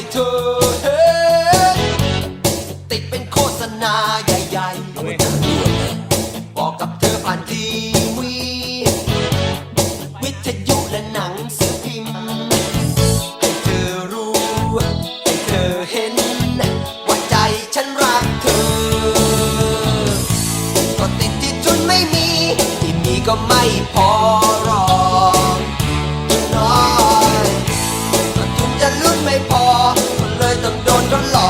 ให้เธอเห็นติดเป็นโฆษณาใหญ่ๆเอาไว้ทำด่วนบอกกับเธอผ่านทีวี วิทยุและหนังสือพิมพ์ให้เธอรู้ให้เธอเห็นว่าใจฉันรักเธอ ก็ติดที่จุนไม่มี ที่มีก็ไม่พอ พอ เลยต้องโดนย้อนหลอก